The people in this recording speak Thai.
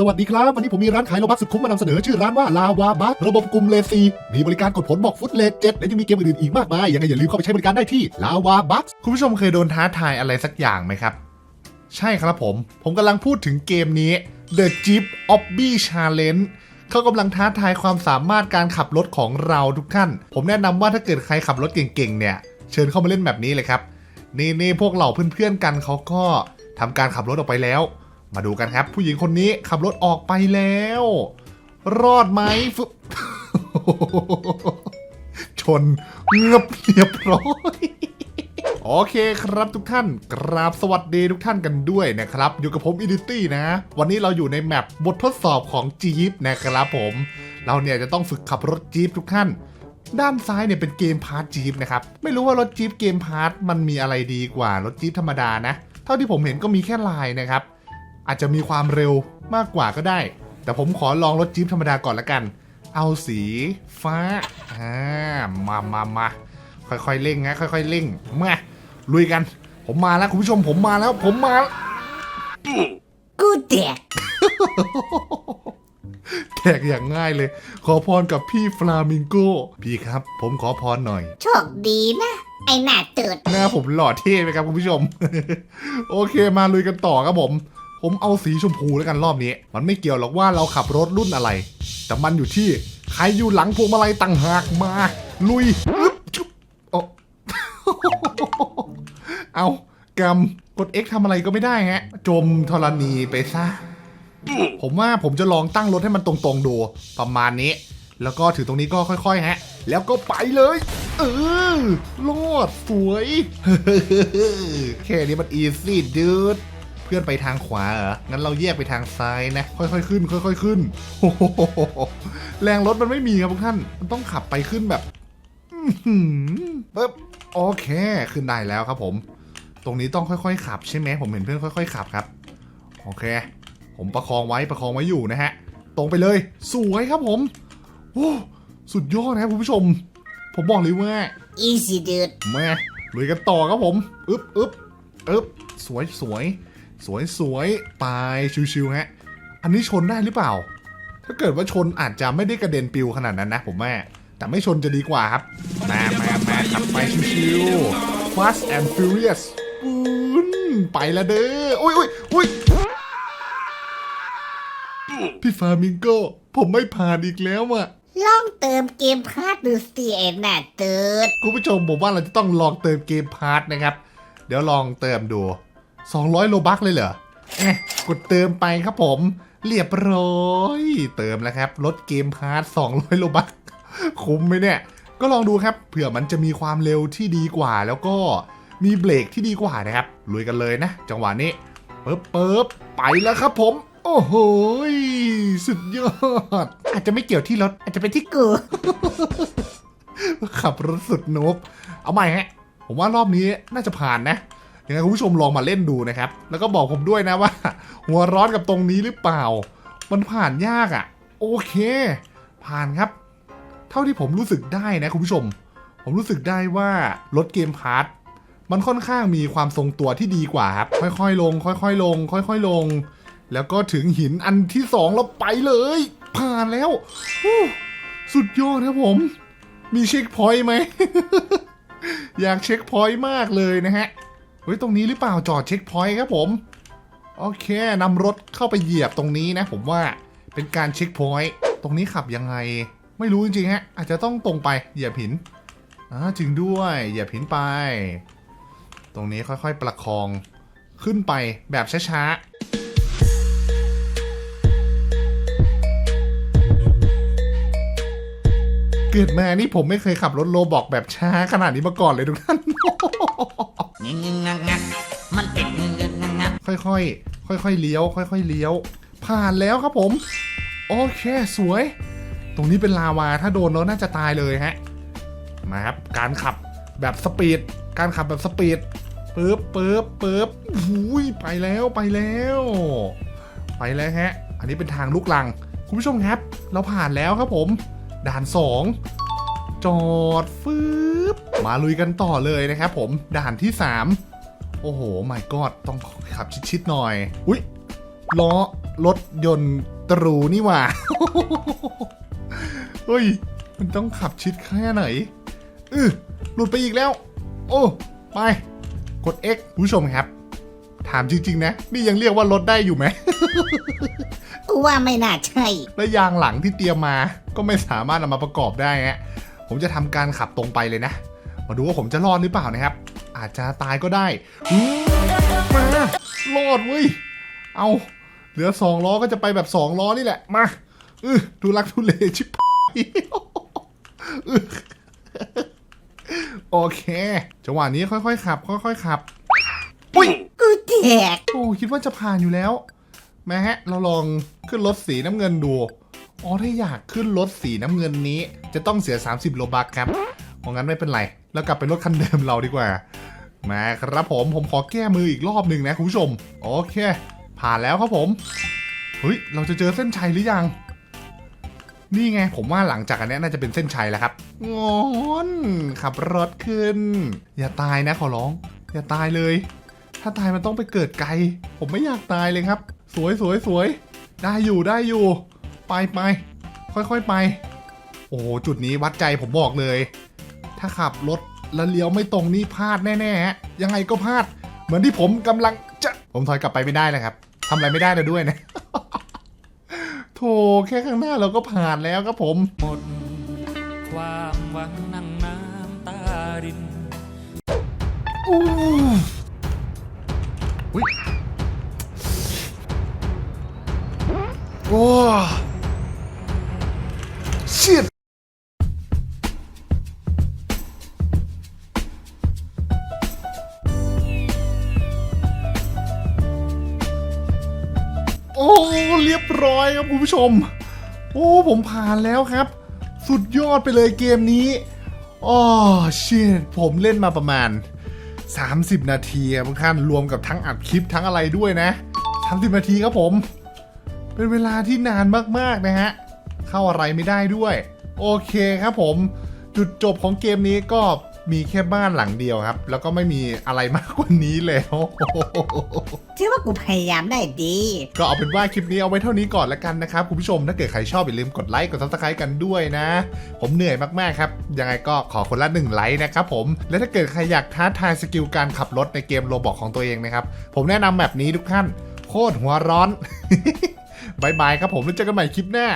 สวัสดีครับ วันนี้ผมมีร้านขายโลบักสุดคุ้มมานำเสนอชื่อร้านว่าลาวาบักระบบกลุ่มเลซีมีบริการกดผลบอกฟุตเลทเจ็ดและยังมีเกมอื่นๆอีกมากมายยังไงอย่าลืมเข้าไปใช้บริการได้ที่ลาวาบักคุณผู้ชมเคยโดนท้าทายอะไรสักอย่างไหมครับ ใช่ครับผม ผมกำลังพูดถึงเกมนี้ The Jeep Obby Challenge เขากำลังท้าทายความสามารถการขับรถของเราทุกท่าน ผมแนะนำว่าถ้าเกิดใครขับรถเก่งๆเนี่ยเชิญเข้ามาเล่นแบบนี้เลยครับนี่นี่พวกเหล่าเพื่อนๆกันเขาก็ทำการขับรถออกไปแล้ว มาดูกันครับ ผู้หญิงคนนี้ขับรถออกไปแล้ว รอดไหมฟึบชนเงือบเรียบร้อยโอเคครับทุกท่านกราบสวัสดีทุกท่านกันด้วยนะครับ อยู่กับผมอิดิตี้นะ วันนี้เราอยู่ในแมปบททดสอบของจี๊ปนะครับผม เราเนี่ยจะต้องฝึกขับรถจี๊ปทุกท่าน ด้านซ้ายเนี่ยเป็นเกมพาร์ทจี๊ปนะครับ ไม่รู้ว่ารถจี๊ปเกมพาร์ทมันมีอะไรดีกว่ารถจี๊ปธรรมดานะ เท่าที่ผมเห็นก็มีแค่ลายนะครับ อาจจะมีความเร็วมากกว่าก็ได้ แต่ผมขอลองรถจี๊ปธรรมดาก่อนละกัน เอาสีฟ้าอ่ามามามาค่อยๆเร่งนะค่อยๆเร่งมาลุยกัน ผมมาแล้วคุณผู้ชมผมมาแล้ว ผมมากูแดกแทกอย่างง่ายเลย ขอพรกับพี่ฟลามิงโกพี่ครับ ผมขอพรหน่อย โชคดีนะ ไอหน้าเติดหน้าผมหล่อเท่ไหมครับคุณผู้ชม โอเคมาลุยกันต่อครับผม ผมเอาสีชมพูแล้วกันรอบนี้ มันไม่เกี่ยวหรอกว่าเราขับรถรุ่นอะไร แต่มันอยู่ที่ใครอยู่หลังพวงมาลัยต่างหากมา ลุยอึ๊บจุ๊บเอากำกด X ทำอะไรก็ไม่ได้ฮะ จมธรณีไปซะ ผมว่าผมจะลองตั้งรถให้มันตรงๆดูประมาณนี้ แล้วก็ถือตรงนี้ก็ค่อยๆฮะ แล้วก็ไปเลย เออรอดสวย แค่นี้มันอีซี่ดูด เพื่อนไปทางขวาเหรอ งั้นเราแยกไปทางซ้ายนะ ค่อยๆขึ้น ค่อยๆขึ้นโอ้โหแรงรถมันไม่มีครับทุกท่าน มันต้องขับไปขึ้นแบบอื้อหือปึ๊บโอเค ขึ้นได้แล้วครับผม ตรงนี้ต้องค่อย ๆ ขับใช่ไหมผมเห็นเพื่อนค่อย ๆ ขับครับ โอเค ผมประคองไว้ประคองไว้อยู่นะฮะ ตรงไปเลย สวยครับผม โอ้สุดยอดนะครับคุณผู้ชม ผมบอกเลยว่าอีสิเดืดแม่ลุยกันต่อครับผม อึ๊บอึ๊บอึ๊บสวยสวย สวยสวยไปชิวๆฮะ อันนี้ชนได้หรือเปล่า ถ้าเกิดว่าชนอาจจะไม่ได้กระเด็นปิวขนาดนั้นนะผมแม่แต่ไม่ชนจะดีกว่าครับ มามามาขับไปชิวๆ Fast and Furious ปืนไปละเด้อ อุ้ยอุ้ยอุ้ยพี่ฟามิงโก ผมไม่ผ่านอีกแล้วอะลองเติมเกมพาร์ทดูสิไอหน้าเติดคุณผู้ชมผมว่าเราจะต้องลองเติมเกมพาร์ทนะครับ เดี๋ยวลองเติมดู 200 โลบักเลยเหรอเอ๊ะกดเติมไปครับผม เรียบร้อย เติมแล้วครับ ลดเกมพาร์ท200 โลบัก คุ้มไหมเนี่ย ก็ลองดูครับ เผื่อมันจะมีความเร็วที่ดีกว่า แล้วก็มีเบรกที่ดีกว่านะครับ ลุยกันเลยนะ จังหวะนี้ปึ๊บปึ๊บไปแล้วครับผม โอ้โห สุดยอด อาจจะไม่เกี่ยวที่รถ อาจจะเป็นที่เกูขับรถสุดนบ เอาใหม่ฮะ ผมว่ารอบนี้น่าจะผ่านนะ ยังไงคุณผู้ชมลองมาเล่นดูนะครับ แล้วก็บอกผมด้วยนะว่า หัวร้อนกับตรงนี้หรือเปล่า มันผ่านยากอะ่ะ โอเค ผ่านครับ เท่าที่ผมรู้สึกได้นะคุณผู้ชม ผมรู้สึกได้ว่ารถเกมพาร์ทมันค่อนข้างมีความทรงตัวที่ดีกว่าครับ ค่อยๆ ลง ค่อยๆ ลง ค่อย ๆ ลง แล้วก็ถึงหินอันที่สองแล้วไปเลย ผ่านแล้ว สุดยอดครับผม มีเช็คพอยต์ไหม อยากเช็คพอยต์มากเลยนะฮะ เฮ้ยตรงนี้หรือเปล่าจอดเช็คพอยต์ครับผม โอเคนำรถเข้าไปเหยียบตรงนี้นะ ผมว่าเป็นการเช็คพอยต์ตรงนี้ขับยังไง ไม่รู้จริงๆฮะอาจจะต้องตรงไปเหยียบหินอ่าจริงด้วยเหยียบหินไป ตรงนี้ค่อยๆประคองขึ้นไปแบบช้าๆเกิดมานี่ผมไม่เคยขับรถโลบอกแบบช้าขนาดนี้มาก่อนเลยทุกท่าน งงงงักมันเป็นงงงงักค่อยๆ ค่อยๆ เลี้ยว ค่อย ๆ เลี้ยว ผ่านแล้วครับผม โอเคสวย ตรงนี้เป็นลาวาถ้าโดนแล้วน่าจะตายเลยฮะมาครับการขับแบบสปีด การขับแบบสปีดปึ๊บปึ๊บปึ๊บอุ้ยไปแล้วไปแล้ว ไปแล้วฮะ อันนี้เป็นทางลูกลัง คุณผู้ชมครับ เราผ่านแล้วครับผม ด่านสองจอดฟืบ มาลุยกันต่อเลยนะครับผมด่านที่สามโอ้โห my god ต้องขับชิดๆหน่อย อุ้ยล้อรถยนต์ตรูนี่หว่าเฮ้ย มันต้องขับชิดแค่ไหนอือหลุดไปอีกแล้ว โอ้ ไป กด X คุณผู้ชมครับ ถามจริง ๆ นะ นี่ยังเรียกว่ารถได้อยู่ไหม กูว่าไม่น่าใช่ และยางหลังที่เตรียมมา ก็ไม่สามารถนำมาประกอบได้ฮะผมจะทำการขับตรงไปเลยนะ มาดูว่าผมจะรอดหรือเปล่านะครับ อาจจะตายก็ได้อู้มารอดเว้ย เอาเหลือสองล้อก็จะไปแบบสองล้อนี่แหละ มาอือดูรักทุเลชิบอื้อโอเค จังหวะนี้ค่อยๆขับ ค่อยๆขับ อุ้ยกูแตกโอ้คิดว่าจะผ่านอยู่แล้วแม่ฮะ เราลองขึ้นรถสีน้ำเงินดู อ๋อ ถ้าอยากขึ้นรถสีน้ำเงินนี้ จะต้องเสีย 30 โลบักครับ เพรางั้นไม่เป็นไร แล้วกลับไปรถคันเดิมเราดีกว่า มาครับผม ผมขอแก้มืออีกรอบหนึ่งนะคุณผู้ชม โอเค ผ่านแล้วครับผม เฮ้ย เราจะเจอเส้นชัยหรือยัง นี่ไง ผมว่าหลังจากอันนี้น่าจะเป็นเส้นชัยแล้วครับงอนขับรถขึ้น อย่าตายนะขอร้อง อย่าตายเลย ถ้าตายมันต้องไปเกิดไกล ผมไม่อยากตายเลยครับ สวยสวยสวยได้อยู่ได้อยู่ ไปไปค่อยๆไป โอ้จุดนี้วัดใจผมบอกเลย ถ้าขับรถแล้วเลี้ยวไม่ตรงนี่พลาดแน่ๆฮะยังไงก็พลาด เหมือนที่ผมกำลังจะผมถอยกลับไปไม่ได้เลยครับทำอะไรไม่ได้เลยด้วยนะโถแค่ข้างหน้าเราก็ผ่านแล้วครับผมหมดความหวังนั่งน้ำตารินอู้อุ้ยโอ้ชิ ยบร้อยครับคุณผู้ชม โอ้ผมผ่านแล้วครับ สุดยอดไปเลยเกมนี้อ๋อเชียผมเล่นมาประมาณ 30 นาทีอะบางท่านรวมกับทั้งอัดคลิปทั้งอะไรด้วยนะ30นาทีครับผม เป็นเวลาที่นานมากๆนะฮะ เข้าอะไรไม่ได้ด้วย โอเคครับผม จุดจบของเกมนี้ก็ มีแค่บ้านหลังเดียวครับ แล้วก็ไม่มีอะไรมากกว่านี้แล้ว ถือว่ากูพยายามได้ดี ก็เอาเป็นว่าคลิปนี้เอาไว้เท่านี้ก่อนละกันนะครับคุณผู้ชมถ้าเกิดใครชอบอย่าลืมกดไลค์กดซับสไครต์กันด้วยนะ ผมเหนื่อยมากๆครับ ยังไงก็ขอคนละหนึ่งไลค์นะครับผมและถ้าเกิดใครอยากท้าทายสกิลการขับรถในเกมโรบอกของตัวเองนะครับผมแนะนำแบบนี้ทุกท่านโคตรหัวร้อนบายบายครับผมแล้วเจอกันใหม่คลิปหน้า